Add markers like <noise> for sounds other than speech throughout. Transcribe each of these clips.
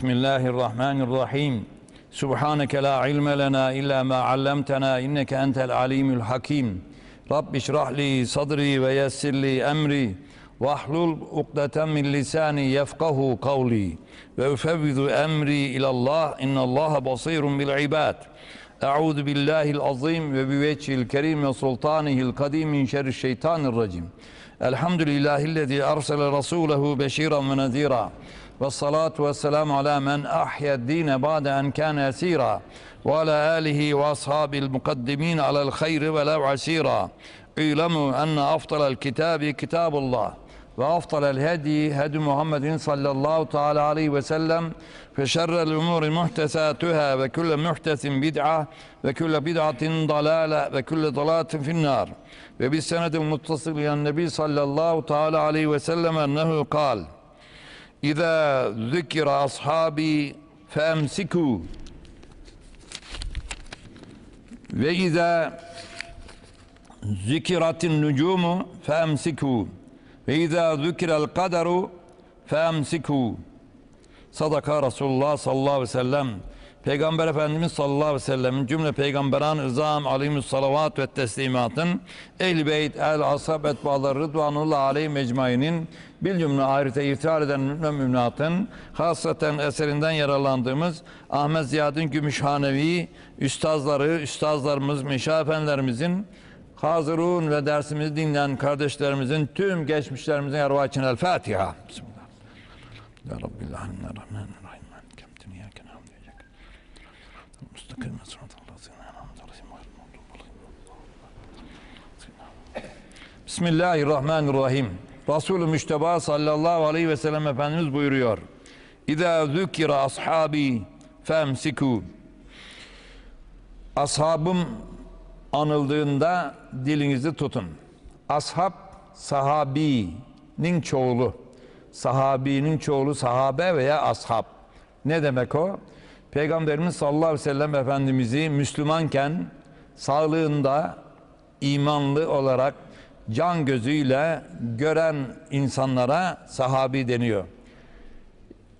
Bismillahirrahmanirrahim. Subhaneke la ilme lena illa ma allamtena inneke entel alimul hakim. Rabbi şrahli sadri ve yessirli emri. Vahlul ukdeten min lisani yefkahu kavli. Ve ufevvidu emri ilallah innallaha basirun bil ibad. Euzu billahil azim ve biveçhil kerim ve sultanihil kadim min şerri şeytanir racim. Elhamdülillahillezî ersele rasûlehu beşîran ve nezîran. والصلاة والسلام على من أحيا الدين بعد أن كان يسيرا وعلى آله وأصحاب المقدمين على الخير ولو عسيرا. اعلموا أن أفضل الكتاب كتاب الله وأفضل الهدي هدي محمد صلى الله تعالى عليه وسلم فشر الأمور محدثاتها وكل محدث بدعة وكل بدعة ضلالة وكل ضلالة في النار. وبالسند المتصل إلى النبي صلى الله تعالى عليه وسلم أنه قال إذا ذكر أصحابي فأمسكوا. وإذا ذكرت النجوم فأمسكوا. وإذا ذكر القدر فأمسكوا. Sadaka Resulullah sallallahu aleyhi ve sellem Peygamber Efendimiz sallallahu aleyhi ve sellem'in cümle peygamberan ızam aleyhimus salavat ve teslimatın ehl beyt el ashab etbaları rıdvanullah aleyhi mecmainin bil cümle ahirete iftar eden mümin müminatın hasaten eserinden yararlandığımız Ahmet Ziyadin Gümüşhanevi üstazları, üstazlarımız, meşah efendilerimizin hazırun ve dersimizi dinleyen kardeşlerimizin tüm geçmişlerimizin ervah için El Fatiha. Bismillah. Ya Rabbil alemin Bismillahirrahmanirrahim. Resulü Müşteba sallallahu aleyhi ve sellem Efendimiz buyuruyor. İzâ zükira ashabi femsiku. Ashabım anıldığında dilinizi tutun. Ashab sahabinin çoğulu. Sahabinin çoğulu sahabe veya ashab. Ne demek o? Peygamberimiz sallallahu aleyhi ve sellem Efendimiz'i Müslümanken sağlığında imanlı olarak can gözüyle gören insanlara sahabi deniyor.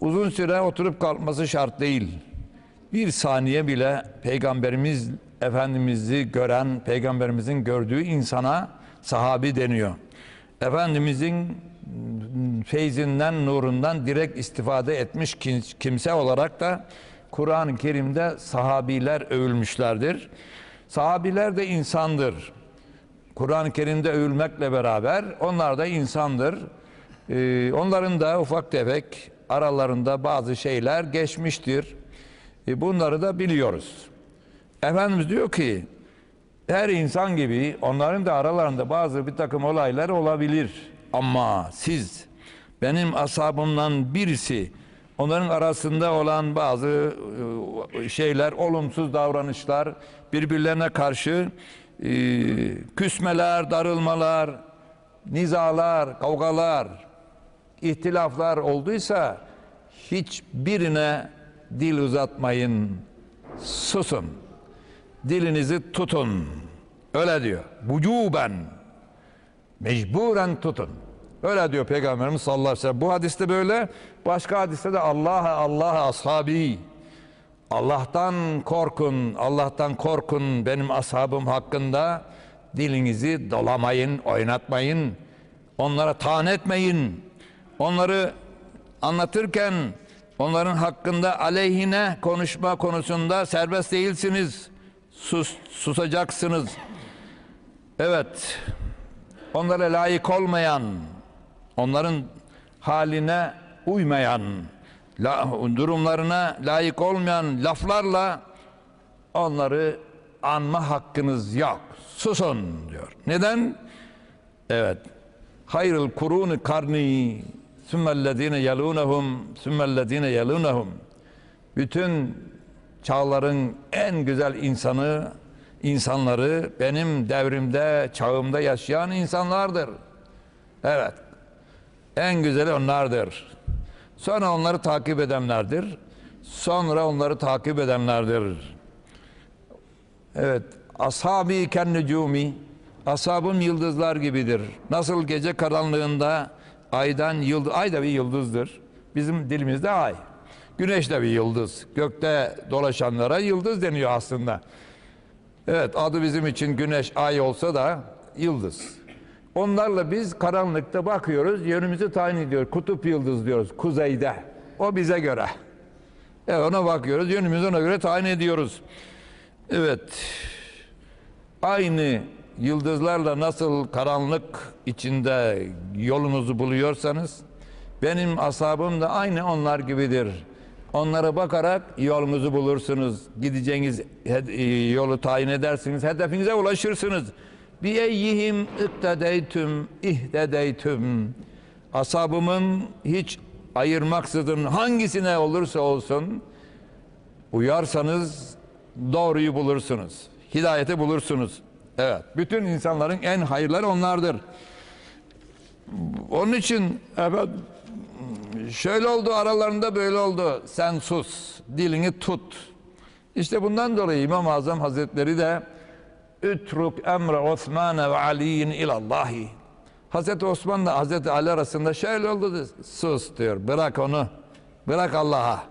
Uzun süre oturup kalkması şart değil. Bir saniye bile Peygamberimiz Efendimiz'i gören, Peygamberimizin gördüğü insana sahabi deniyor. Efendimizin feyzinden, nurundan direkt istifade etmiş kimse olarak da Kur'an-ı Kerim'de sahabiler övülmüşlerdir. Sahabiler de insandır. Kur'an-ı Kerim'de övülmekle beraber onlar da insandır. Ee, onların da ufak tefek aralarında bazı şeyler geçmiştir. Ee, bunları da biliyoruz. Efendimiz diyor ki her insan gibi onların da aralarında bazı bir takım olaylar olabilir. Ama siz benim ashabımdan birisi onların arasında olan bazı şeyler, olumsuz davranışlar, birbirlerine karşı e, küsmeler, darılmalar, nizalar, kavgalar, ihtilaflar olduysa hiçbirine dil uzatmayın, susun, dilinizi tutun. Öyle diyor. Vücuben, mecburen tutun. Öyle diyor Peygamberimiz sallallahu aleyhi ve sellem. Bu hadiste böyle. Başka hadiste de Allah'a Allah'a ashabi. Allah'tan korkun, Allah'tan korkun benim ashabım hakkında. Dilinizi dolamayın, oynatmayın. Onlara taan etmeyin. Onları anlatırken onların hakkında aleyhine konuşma konusunda serbest değilsiniz. Sus, susacaksınız. Evet. Onlara layık olmayan, onların haline uymayan, durumlarına layık olmayan laflarla onları anma hakkınız yok. Susun diyor. Neden? Evet. Hayrul kuruni karni sümmellezine yalunahum sümmellezine yalunahum bütün çağların en güzel insanı insanları benim devrimde çağımda yaşayan insanlardır. Evet. En güzeli onlardır. Sonra onları takip edenlerdir. Sonra onları takip edenlerdir. Evet. Ashabi kennucumi Ashabım yıldızlar gibidir. Nasıl gece karanlığında aydan yıldız, ay da bir yıldızdır. Bizim dilimizde ay. Güneş de bir yıldız. Gökte dolaşanlara yıldız deniyor aslında. Evet adı bizim için güneş, ay olsa da yıldız. Onlarla biz karanlıkta bakıyoruz, yönümüzü tayin ediyor. Kutup yıldız diyoruz, kuzeyde. O bize göre. Evet ona bakıyoruz, yönümüzü ona göre tayin ediyoruz. Evet, aynı yıldızlarla nasıl karanlık içinde yolunuzu buluyorsanız, benim asabım da aynı onlar gibidir. Onlara bakarak yolunuzu bulursunuz. Gideceğiniz e, yolu tayin edersiniz. Hedefinize ulaşırsınız. Bi eyyihim iktedeytüm ihtedeytüm. Asabımın hiç ayırmaksızın hangisine olursa olsun uyarsanız doğruyu bulursunuz. Hidayeti bulursunuz. Evet. Bütün insanların en hayırları onlardır. Onun için efendim, şöyle oldu aralarında böyle oldu. Sen sus, dilini tut. İşte bundan dolayı İmam-ı Azam Hazretleri de ütruk emre Osman ve Ali'in ilallahi. Hazreti Osman'la Hazreti Ali arasında şöyle oldu. Sus diyor. Bırak onu. Bırak Allah'a.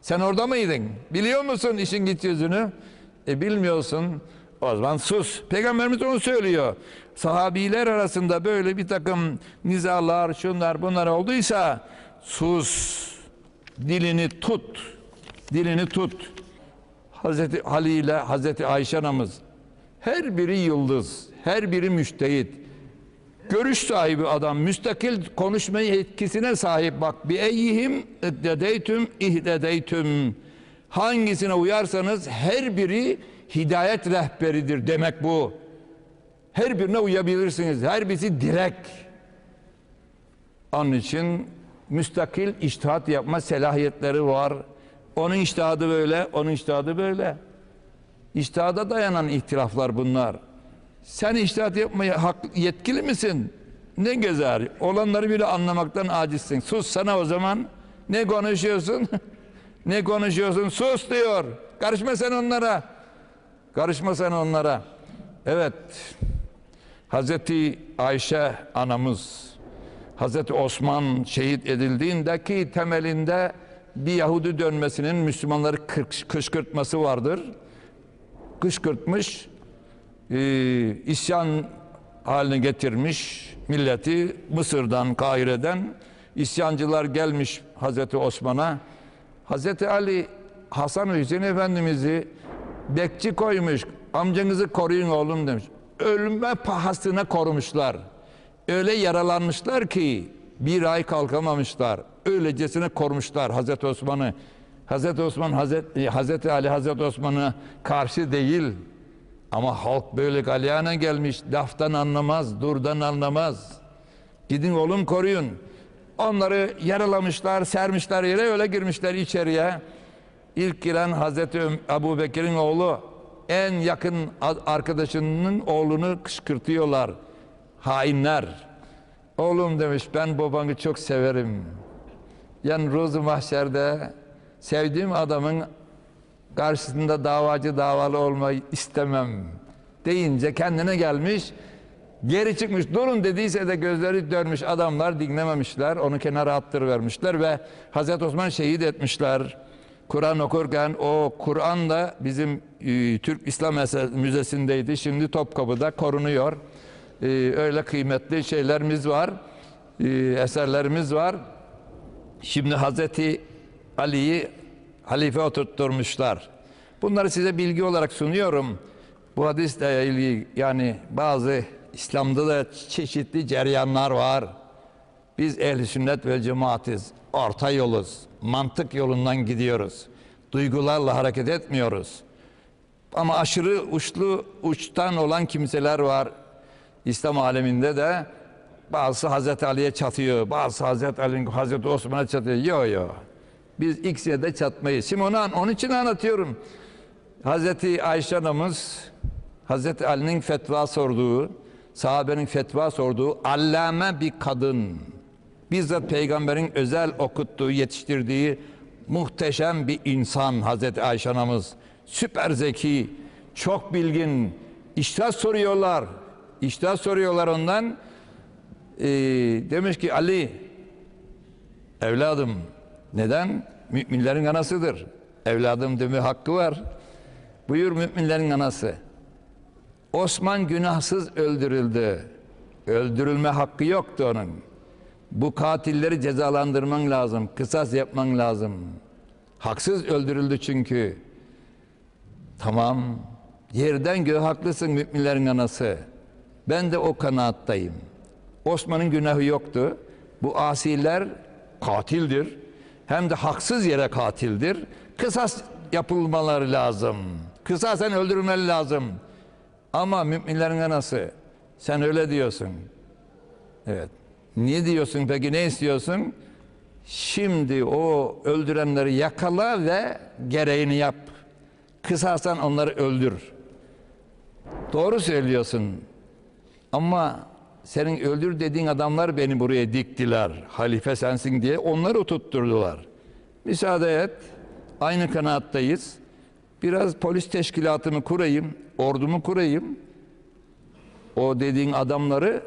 Sen orada mıydın? Biliyor musun işin git yüzünü? E bilmiyorsun. O zaman sus. Peygamberimiz onu söylüyor. Sahabiler arasında böyle bir takım nizalar, şunlar bunlar olduysa sus. Dilini tut. Dilini tut. Hazreti Ali ile Hazreti Ayşe anamız her biri yıldız, her biri müştehit. Görüş sahibi adam, müstakil konuşma yetkisine sahip bak. Bir eyyihim ihdedeytüm ihdedeytüm. Hangisine uyarsanız her biri hidayet rehberidir demek bu. Her birine uyabilirsiniz. Her birisi direkt. Onun için müstakil iştihat yapma selahiyetleri var. Onun iştihadı böyle, onun iştihadı böyle. İçtihada dayanan ihtilaflar bunlar. Sen iştihat yapmaya hak, yetkili misin? Ne gezer? Olanları bile anlamaktan acizsin. Sus sana o zaman. Ne konuşuyorsun? <laughs> ne konuşuyorsun? Sus diyor. Karışma sen onlara. Karışma sen onlara. Evet. Hazreti Ayşe anamız Hazreti Osman şehit edildiğindeki temelinde bir Yahudi dönmesinin Müslümanları kışkırtması vardır. Kışkırtmış, e, isyan haline getirmiş milleti Mısır'dan, Kahire'den isyancılar gelmiş Hazreti Osman'a. Hazreti Ali Hasan Hüseyin Efendimiz'i bekçi koymuş. Amcanızı koruyun oğlum demiş. Ölüme pahasına korumuşlar. Öyle yaralanmışlar ki bir ay kalkamamışlar. Öylecesine korumuşlar Hazreti Osman'ı. Hazreti Osman Hazreti, Hazreti Ali Hazreti Osman'a karşı değil. Ama halk böyle galyana gelmiş. Laftan anlamaz, durdan anlamaz. Gidin oğlum koruyun. Onları yaralamışlar, sermişler yere öyle girmişler içeriye. İlk giren Hazreti Ebu Bekir'in oğlu en yakın arkadaşının oğlunu kışkırtıyorlar. Hainler. Oğlum demiş ben babanı çok severim. Yani ruzu mahşerde sevdiğim adamın karşısında davacı davalı olmayı istemem deyince kendine gelmiş geri çıkmış. Durun dediyse de gözleri dönmüş adamlar dinlememişler onu kenara attırıvermişler ve Hazreti Osman şehit etmişler. Kur'an okurken o Kur'an da bizim e, Türk İslam Müzesi'ndeydi. Şimdi Topkapı'da korunuyor. E, öyle kıymetli şeylerimiz var e, eserlerimiz var. Şimdi Hazreti Ali'yi halife oturtturmuşlar. Bunları size bilgi olarak sunuyorum. Bu hadisle ilgili yani bazı İslam'da da çeşitli ceryanlar var. Biz ehli sünnet ve cemaatiz. Orta yoluz. Mantık yolundan gidiyoruz. Duygularla hareket etmiyoruz. Ama aşırı uçlu uçtan olan kimseler var. İslam aleminde de bazısı Hazreti Ali'ye çatıyor, bazısı Hazreti Ali'nin Hazreti Osman'a çatıyor. Yok yok. Biz ikisine de çatmayız. Şimdi onu, onun için anlatıyorum. Hazreti Ayşe anamız Hazreti Ali'nin fetva sorduğu, sahabenin fetva sorduğu allame bir kadın. Bizzat peygamberin özel okuttuğu, yetiştirdiği muhteşem bir insan Hazreti Ayşe anamız. Süper zeki, çok bilgin. İştahat soruyorlar. İştahat soruyorlar ondan. Ee, demiş ki Ali evladım neden? müminlerin anasıdır. Evladım deme hakkı var. Buyur müminlerin anası. Osman günahsız öldürüldü. Öldürülme hakkı yoktu onun. Bu katilleri cezalandırman lazım. Kısas yapman lazım. Haksız öldürüldü çünkü. Tamam. Yerden göğe haklısın müminlerin anası. Ben de o kanaattayım. Osman'ın günahı yoktu. Bu asiler katildir. Hem de haksız yere katildir. Kısas yapılmaları lazım. Kısasen öldürülmeleri lazım. Ama müminlerin anası sen öyle diyorsun. Evet. Niye diyorsun peki ne istiyorsun? Şimdi o öldürenleri yakala ve gereğini yap. Kısasen onları öldür. Doğru söylüyorsun. Ama senin öldür dediğin adamlar beni buraya diktiler. Halife sensin diye onları tutturdular. Müsaade et. Aynı kanaattayız. Biraz polis teşkilatımı kurayım, ordumu kurayım. O dediğin adamları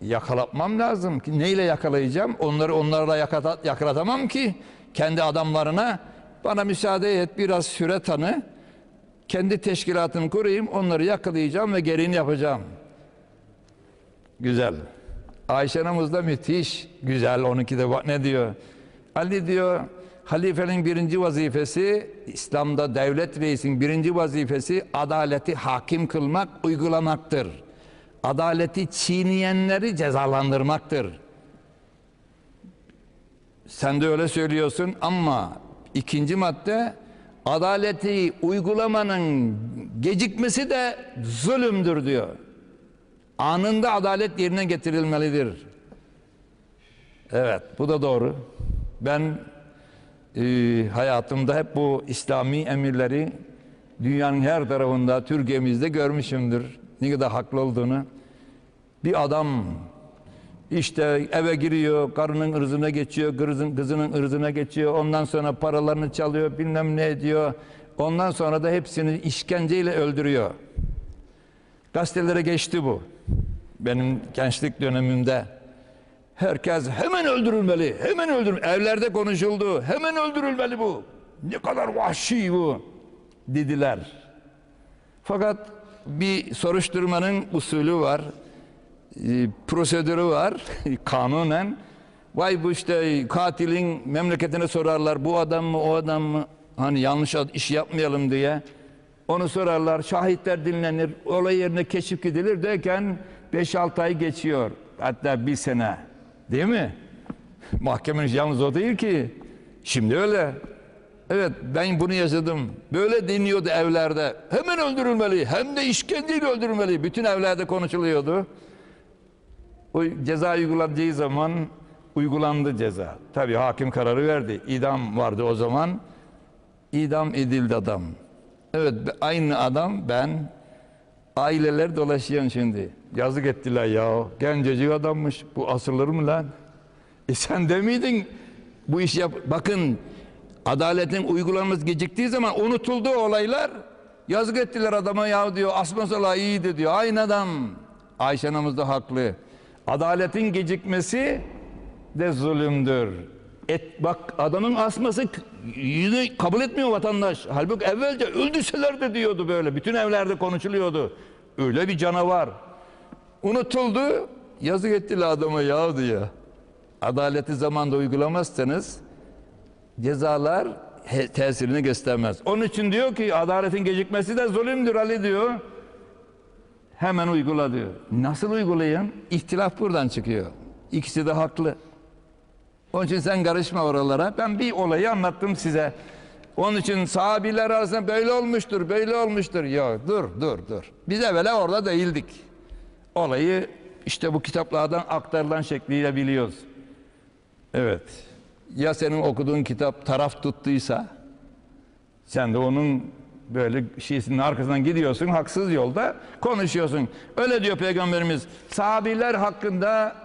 yakalatmam lazım ki neyle yakalayacağım? Onları onlarla yakala- yakalatamam ki kendi adamlarına bana müsaade et biraz süre tanı. Kendi teşkilatımı kurayım, onları yakalayacağım ve gereğini yapacağım. Güzel. Ayşe anamız da müthiş. Güzel. Onunki de ne diyor? Ali diyor halifenin birinci vazifesi İslam'da devlet reisin birinci vazifesi adaleti hakim kılmak, uygulamaktır. Adaleti çiğneyenleri cezalandırmaktır. Sen de öyle söylüyorsun ama ikinci madde adaleti uygulamanın gecikmesi de zulümdür diyor. Anında adalet yerine getirilmelidir. Evet, bu da doğru. Ben e, hayatımda hep bu İslami emirleri dünyanın her tarafında, Türkiye'mizde görmüşümdür. Ne kadar haklı olduğunu. Bir adam işte eve giriyor, karının ırzına geçiyor, kızın, kızının ırzına geçiyor. Ondan sonra paralarını çalıyor, bilmem ne ediyor. Ondan sonra da hepsini işkenceyle öldürüyor. Gazetelere geçti bu. Benim gençlik dönemimde. Herkes hemen öldürülmeli, hemen öldürül. Evlerde konuşuldu, hemen öldürülmeli bu. Ne kadar vahşi bu dediler. Fakat bir soruşturmanın usulü var, e, prosedürü var, <laughs> kanunen. Vay bu işte katilin memleketine sorarlar, bu adam mı, o adam mı? Hani yanlış iş yapmayalım diye. Onu sorarlar, şahitler dinlenir, olay yerine keşif gidilir derken 5-6 ay geçiyor. Hatta bir sene. Değil mi? <laughs> Mahkemenin yalnız o değil ki. Şimdi öyle. Evet ben bunu yaşadım. Böyle dinliyordu evlerde. Hemen öldürülmeli. Hem de işkenceyle öldürülmeli. Bütün evlerde konuşuluyordu. O ceza uygulanacağı zaman uygulandı ceza. Tabii hakim kararı verdi. İdam vardı o zaman. İdam edildi adam. Evet aynı adam ben aileler dolaşıyor şimdi. Yazık ettiler ya. Gencecik adammış. Bu asılır mı lan? E sen de miydin bu iş yap? Bakın adaletin uygulanması geciktiği zaman unutuldu olaylar. Yazık ettiler adama ya diyor. Asmasala iyiydi diyor. Aynı adam. Ayşe anamız da haklı. Adaletin gecikmesi de zulümdür. Et, bak adamın asması yine kabul etmiyor vatandaş. Halbuki evvelce öldüseler de diyordu böyle. Bütün evlerde konuşuluyordu. Öyle bir canavar. Unutuldu. Yazık ettiler adama ya diyor. Adaleti zamanda uygulamazsanız cezalar tesirini göstermez. Onun için diyor ki adaletin gecikmesi de zulümdür Ali diyor. Hemen uygula diyor. Nasıl uygulayayım? İhtilaf buradan çıkıyor. İkisi de haklı. Onun için sen karışma oralara. Ben bir olayı anlattım size. Onun için sahabiler arasında böyle olmuştur, böyle olmuştur. Yok dur, dur, dur. Biz evvela orada değildik. Olayı işte bu kitaplardan aktarılan şekliyle biliyoruz. Evet. Ya senin okuduğun kitap taraf tuttuysa sen de onun böyle şeysinin arkasından gidiyorsun haksız yolda konuşuyorsun. Öyle diyor peygamberimiz. Sahabiler hakkında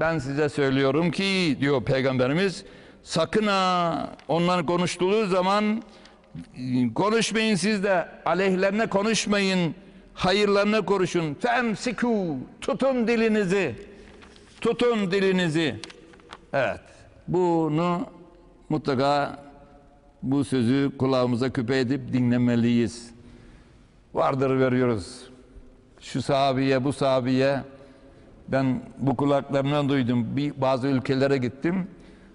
ben size söylüyorum ki diyor peygamberimiz sakın ha onların konuştuğu zaman konuşmayın siz de aleyhlerine konuşmayın hayırlarına konuşun femsiku tutun dilinizi tutun dilinizi evet bunu mutlaka bu sözü kulağımıza küpe edip dinlemeliyiz. Vardır veriyoruz. Şu sahabiye, bu sahabiye ben bu kulaklarımdan duydum. Bir, bazı ülkelere gittim.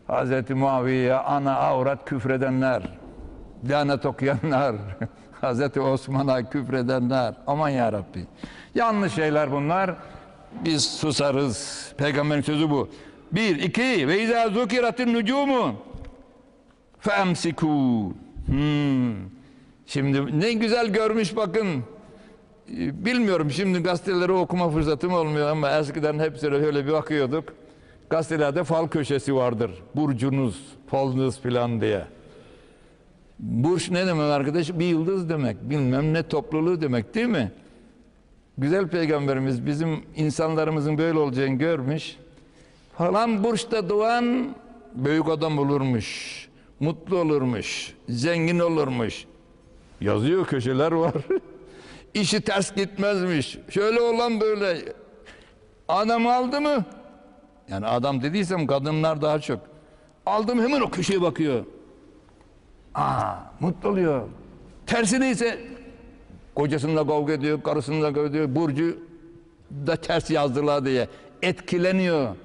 Hazreti Muaviye'ye ana avrat küfredenler, lanet okuyanlar, <laughs> Hazreti Osman'a küfredenler. Aman ya Rabbi. Yanlış şeyler bunlar. Biz susarız. Peygamberin sözü bu. Bir, iki. Ve izâ zukiratin nücumu femsikû. Hmm. Şimdi ne güzel görmüş bakın. Ee, Bilmiyorum şimdi gazeteleri okuma fırsatım olmuyor ama eskiden hepsine öyle bir bakıyorduk. Gazetelerde fal köşesi vardır. Burcunuz, falınız filan diye. Burç ne demek arkadaş? Bir yıldız demek. Bilmem ne topluluğu demek değil mi? Güzel peygamberimiz bizim insanlarımızın böyle olacağını görmüş. Falan burçta doğan büyük adam olurmuş. Mutlu olurmuş. Zengin olurmuş. Yazıyor köşeler var. <laughs> İşi ters gitmezmiş. Şöyle olan böyle. Adam aldı mı? Yani adam dediysem kadınlar daha çok. Aldım hemen o köşeye bakıyor. Aa, mutlu oluyor. Tersi neyse kocasıyla kavga ediyor, karısıyla kavga ediyor. Burcu da ters yazdılar diye etkileniyor.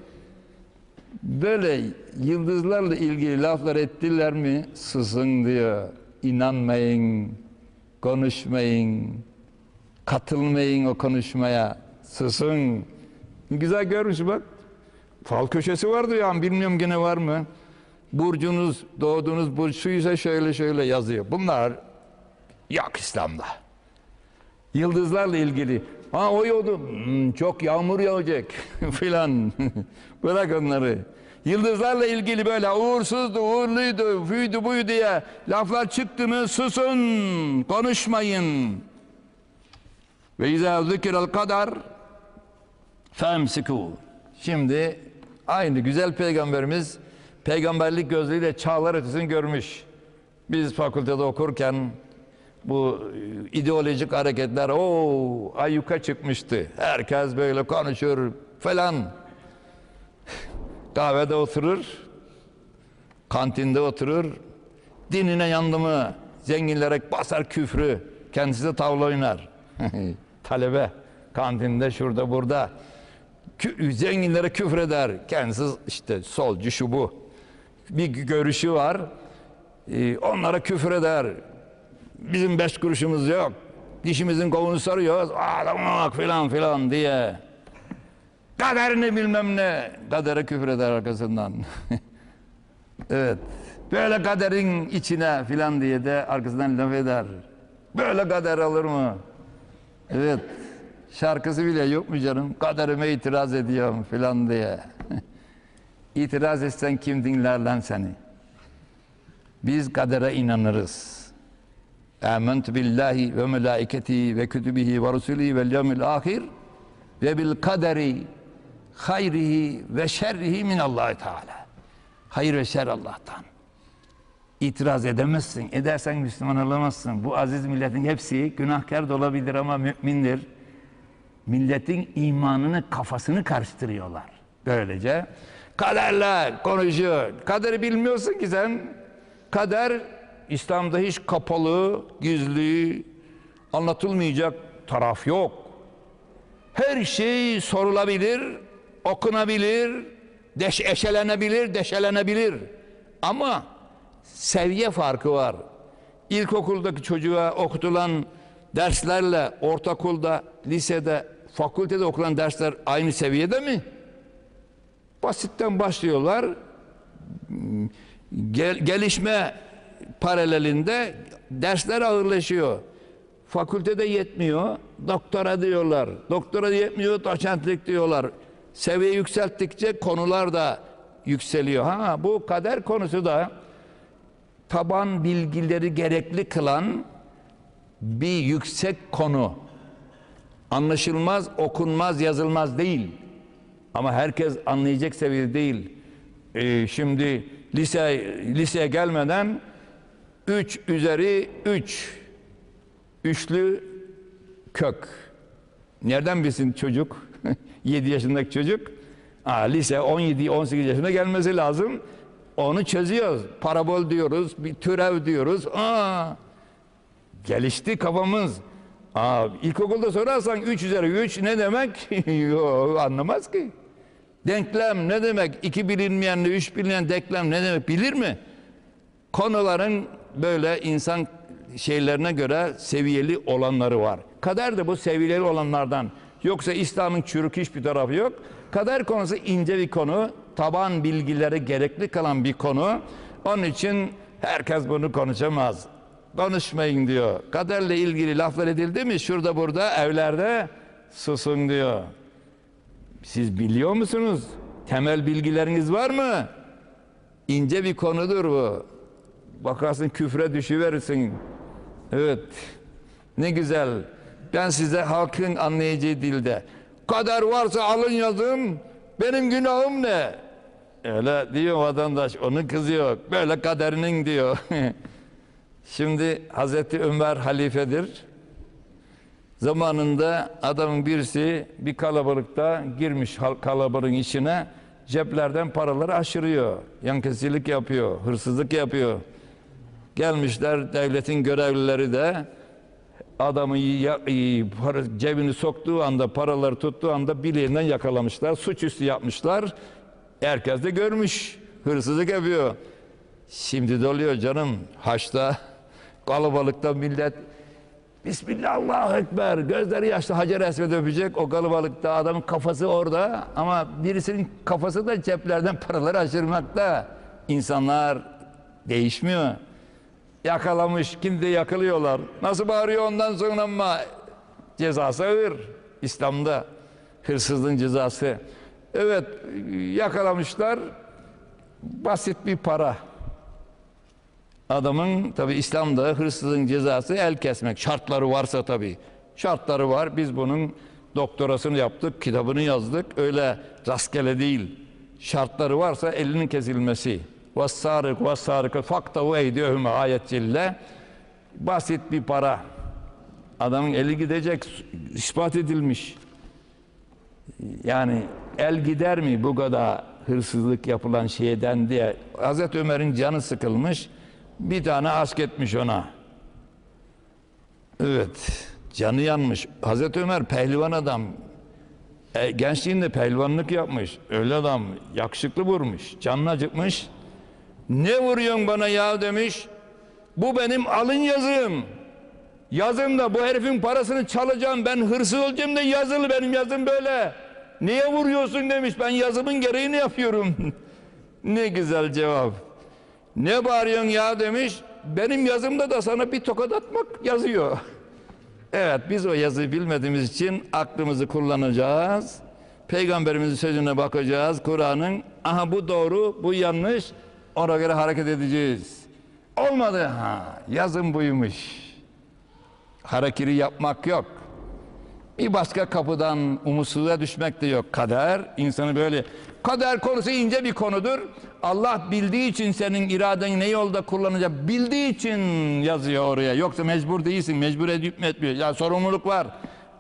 Böyle yıldızlarla ilgili laflar ettiler mi sızın diyor. İnanmayın, konuşmayın, katılmayın o konuşmaya. Sızın. Güzel görmüş bak. Fal köşesi vardı ya bilmiyorum gene var mı? Burcunuz, doğduğunuz burç şuysa şöyle şöyle yazıyor. Bunlar yok İslam'da. Yıldızlarla ilgili. Ha o yoldu. Hmm, çok yağmur yağacak <laughs> filan. <laughs> Bırak onları. Yıldızlarla ilgili böyle uğursuzdu, uğurluydu, fuydu buydu diye laflar çıktı mı susun, konuşmayın. Ve izâ zükirel kadar femsikû. Şimdi aynı güzel peygamberimiz peygamberlik gözlüğüyle çağlar ötesini görmüş. Biz fakültede okurken bu e, ideolojik hareketler o ayyuka çıkmıştı. Herkes böyle konuşur falan. Kahvede oturur, kantinde oturur, dinine yandı mı zenginlere basar küfrü, kendisi de tavla oynar. <laughs> Talebe kantinde şurada burada Kü- zenginlere küfreder. Kendisi işte solcu şu bu. Bir görüşü var. Ee, onlara küfreder. Bizim beş kuruşumuz yok. Dişimizin kovunu sarıyoruz. Adama bak filan filan diye. Kaderini bilmem ne. Kadere küfreder arkasından. <laughs> evet. Böyle kaderin içine filan diye de arkasından laf eder. Böyle kader olur mu? Evet. Şarkısı bile yok mu canım? Kaderime itiraz ediyorum filan diye. <laughs> itiraz etsen kim dinler lan seni? Biz kadere inanırız. Âmentu billahi ve melâiketihi ve kütübihi ve rusulihi vel yevmil ahir ve bil kaderi hayrihi ve şerrihi minallahi teala. Hayır ve şer Allah'tan. İtiraz edemezsin. Edersen Müslüman olamazsın. Bu aziz milletin hepsi günahkar da olabilir ama mümindir. Milletin imanını, kafasını karıştırıyorlar. Böylece kaderle konuşuyor. Kaderi bilmiyorsun ki sen. Kader İslam'da hiç kapalı, gizli, anlatılmayacak taraf yok. Her şey sorulabilir, okunabilir, deş eşelenebilir, deşelenebilir. Ama seviye farkı var. İlkokuldaki çocuğa okutulan derslerle ortaokulda, lisede, fakültede okulan dersler aynı seviyede mi? Basitten başlıyorlar. Gel- gelişme paralelinde dersler ağırlaşıyor. Fakültede yetmiyor, doktora diyorlar. Doktora yetmiyor, doçentlik diyorlar. Seviye yükselttikçe konular da yükseliyor. Ha bu kader konusu da taban bilgileri gerekli kılan bir yüksek konu. Anlaşılmaz, okunmaz, yazılmaz değil. Ama herkes anlayacak seviyede değil. Ee, şimdi lise liseye gelmeden 3 üzeri 3 üçlü kök. Nereden bilsin çocuk? <laughs> 7 yaşındaki çocuk. Aa, lise 17 18 yaşına gelmesi lazım. Onu çözüyoruz. Parabol diyoruz, bir türev diyoruz. Aa, gelişti kafamız. Aa, ilkokulda sorarsan 3 üzeri 3 ne demek? <laughs> Yok anlamaz ki. Denklem ne demek? İki bilinmeyenle üç bilinmeyen denklem ne demek bilir mi? Konuların böyle insan şeylerine göre seviyeli olanları var. Kader de bu seviyeli olanlardan. Yoksa İslam'ın çürük hiçbir tarafı yok. Kader konusu ince bir konu. Taban bilgileri gerekli kalan bir konu. Onun için herkes bunu konuşamaz. Konuşmayın diyor. Kaderle ilgili laflar edildi mi şurada burada evlerde susun diyor. Siz biliyor musunuz? Temel bilgileriniz var mı? İnce bir konudur bu. Bakarsın küfre düşüverirsin. Evet. Ne güzel. Ben size halkın anlayacağı dilde. Kader varsa alın yazın. Benim günahım ne? Öyle diyor vatandaş. Onu kızıyor. Böyle kaderinin diyor. <laughs> Şimdi Hazreti Ömer halifedir. Zamanında adamın birisi bir kalabalıkta girmiş kalabalığın içine ceplerden paraları aşırıyor. Yankesilik yapıyor, hırsızlık yapıyor. Gelmişler devletin görevlileri de adamı ya- e, cebini soktuğu anda paraları tuttuğu anda bileğinden yakalamışlar. Suçüstü yapmışlar. Herkes de görmüş. Hırsızlık yapıyor. Şimdi de oluyor canım. Haçta kalabalıkta millet Bismillah Ekber. Gözleri yaşlı Hacer Esved öpecek. O kalabalıkta adamın kafası orada. Ama birisinin kafası da ceplerden paraları aşırmakta. İnsanlar değişmiyor. Yakalamış. Kimde yakalıyorlar. Nasıl bağırıyor ondan sonra ama cezası ağır. İslam'da hırsızlığın cezası. Evet yakalamışlar. Basit bir para. Adamın tabi İslam'da hırsızın cezası el kesmek. Şartları varsa tabi şartları var. Biz bunun doktorasını yaptık kitabını yazdık. Öyle rastgele değil. Şartları varsa elinin kesilmesi. Vassarık vassarık faktavu eydiyehüme ayet cille basit bir para. Adamın eli gidecek ispat edilmiş. Yani el gider mi bu kadar hırsızlık yapılan şeyden diye Hazreti Ömer'in canı sıkılmış bir tane ask etmiş ona. Evet canı yanmış. Hazreti Ömer pehlivan adam. E, gençliğinde pehlivanlık yapmış öyle adam yakışıklı vurmuş canını acıkmış. Ne vuruyorsun bana ya demiş. Bu benim alın yazım Yazımda bu herifin parasını çalacağım ben hırsız olacağım da yazılı benim yazım böyle. Niye vuruyorsun demiş ben yazımın gereğini yapıyorum. <laughs> ne güzel cevap. Ne bağırıyorsun ya demiş. Benim yazımda da sana bir tokat atmak yazıyor. <laughs> Evet biz o yazıyı bilmediğimiz için aklımızı kullanacağız. Peygamberimizin sözüne bakacağız. Kur'an'ın aha bu doğru bu yanlış ona göre hareket edeceğiz. Olmadı ha yazım buymuş harekiri yapmak yok. Bir başka kapıdan umutsuzluğa düşmek de yok. Kader insanı böyle kader konusu ince bir konudur. Allah bildiği için senin iraden ne yolda kullanacak bildiği için yazıyor oraya. Yoksa mecbur değilsin. Mecbur edip mi etmiyor. Ya sorumluluk var.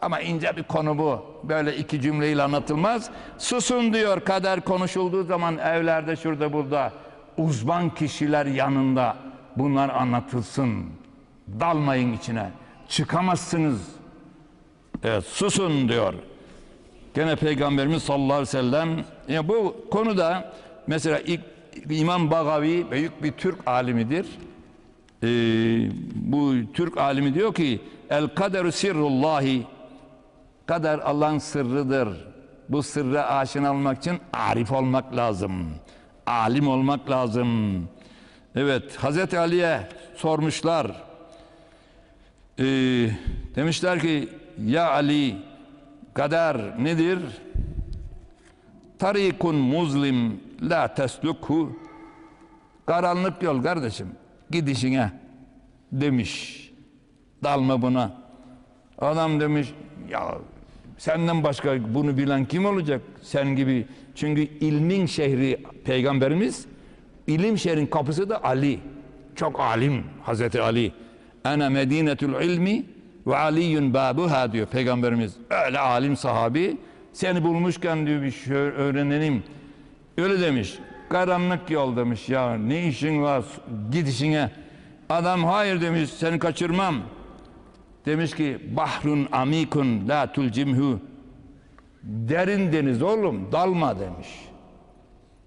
Ama ince bir konu bu. Böyle iki cümleyle anlatılmaz. Susun diyor kader konuşulduğu zaman evlerde şurada burada uzman kişiler yanında bunlar anlatılsın. Dalmayın içine. Çıkamazsınız. Evet susun diyor. Gene Peygamberimiz sallallahu aleyhi ve sellem yani bu konuda mesela ilk İmam Bagavi büyük bir Türk alimidir. Ee, bu Türk alimi diyor ki el kaderu sirrullahi kader Allah'ın sırrıdır. Bu sırra aşina olmak için arif olmak lazım. Alim olmak lazım. Evet Hazreti Ali'ye sormuşlar. Ee, demişler ki ya Ali kader nedir? Tarikun muzlim la teslukhu karanlık yol kardeşim gidişine demiş. Dalma buna. Adam demiş ya senden başka bunu bilen kim olacak? Sen gibi. Çünkü ilmin şehri peygamberimiz ilim şehrin kapısı da Ali. Çok alim Hazreti Ali. Ana medinetül ilmi ve aliyyun babuha diyor peygamberimiz. Öyle alim sahabi seni bulmuşken diyor bir şey öğrenelim. Öyle demiş. karanlık yol demiş ya ne işin var git işine. Adam hayır demiş seni kaçırmam. Demiş ki bahrun amikun la tulcimhu. Derin deniz oğlum dalma demiş.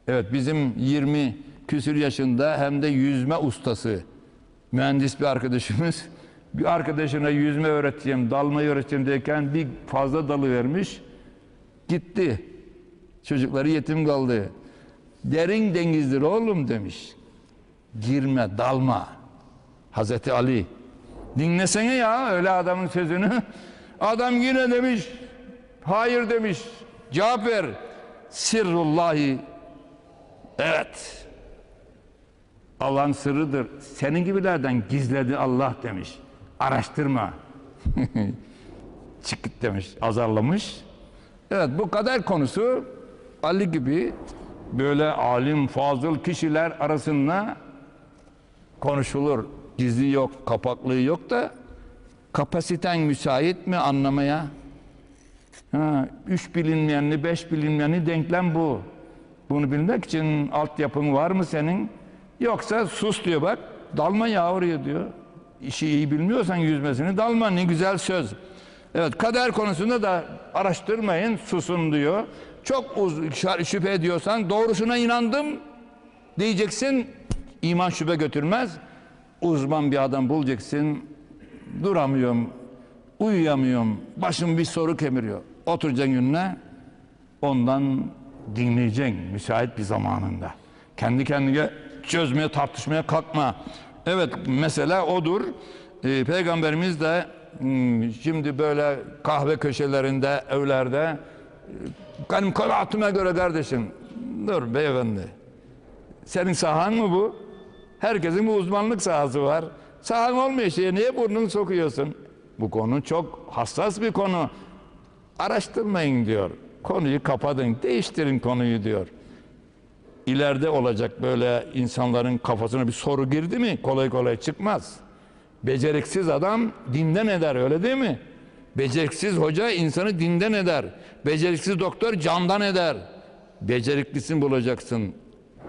Evet bizim 20 küsür yaşında hem de yüzme ustası mühendis bir arkadaşımız bir arkadaşına yüzme öğreteceğim, dalmayı öğreteceğim derken bir fazla dalı vermiş. Gitti. Çocukları yetim kaldı. Derin denizdir oğlum demiş. Girme, dalma. Hazreti Ali. Dinlesene ya öyle adamın sözünü. Adam yine demiş. Hayır demiş. Cevap ver. Sirrullahi. Evet. Allah'ın sırrıdır. Senin gibilerden gizledi Allah demiş. Araştırma. <laughs> Çık demiş. Azarlamış. Evet bu kader konusu Ali gibi böyle alim, fazıl kişiler arasında konuşulur. Gizli yok, kapaklığı yok da kapasiten müsait mi anlamaya? Ha, üç bilinmeyenli, beş bilinmeyenli denklem bu. Bunu bilmek için altyapın var mı senin? Yoksa sus diyor bak, dalma yavruya diyor. İşi bilmiyorsan yüzmesini dalma ne güzel söz. Evet kader konusunda da araştırmayın susun diyor. Çok uz şüphe ediyorsan doğrusuna inandım diyeceksin. İman şüphe götürmez. Uzman bir adam bulacaksın. Duramıyorum, uyuyamıyorum, başım bir soru kemiriyor. Oturacaksın önüne, ondan dinleyeceksin müsait bir zamanında. Kendi kendine çözmeye, tartışmaya kalkma. Evet, mesela odur. Ee, Peygamberimiz de hmm, şimdi böyle kahve köşelerinde, evlerde e, benim kanaatıma göre kardeşim, dur beyefendi. Senin sahan mı bu? Herkesin bir uzmanlık sahası var. Sahan olmuyor şeye niye burnunu sokuyorsun? Bu konu çok hassas bir konu. Araştırmayın diyor. Konuyu kapatın, değiştirin konuyu diyor. İleride olacak böyle insanların kafasına bir soru girdi mi kolay kolay çıkmaz. Beceriksiz adam dinden eder öyle değil mi? Beceriksiz hoca insanı dinden eder. Beceriksiz doktor candan eder. Beceriklisini bulacaksın.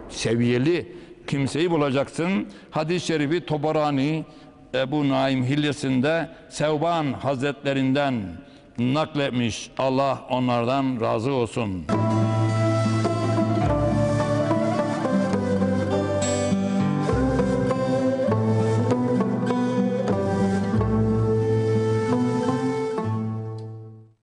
Seviyeli kimseyi bulacaksın. Hadis-i şerifi Tobarani Ebu Naim Hilyesinde Sevban Hazretlerinden nakletmiş. Allah onlardan razı olsun.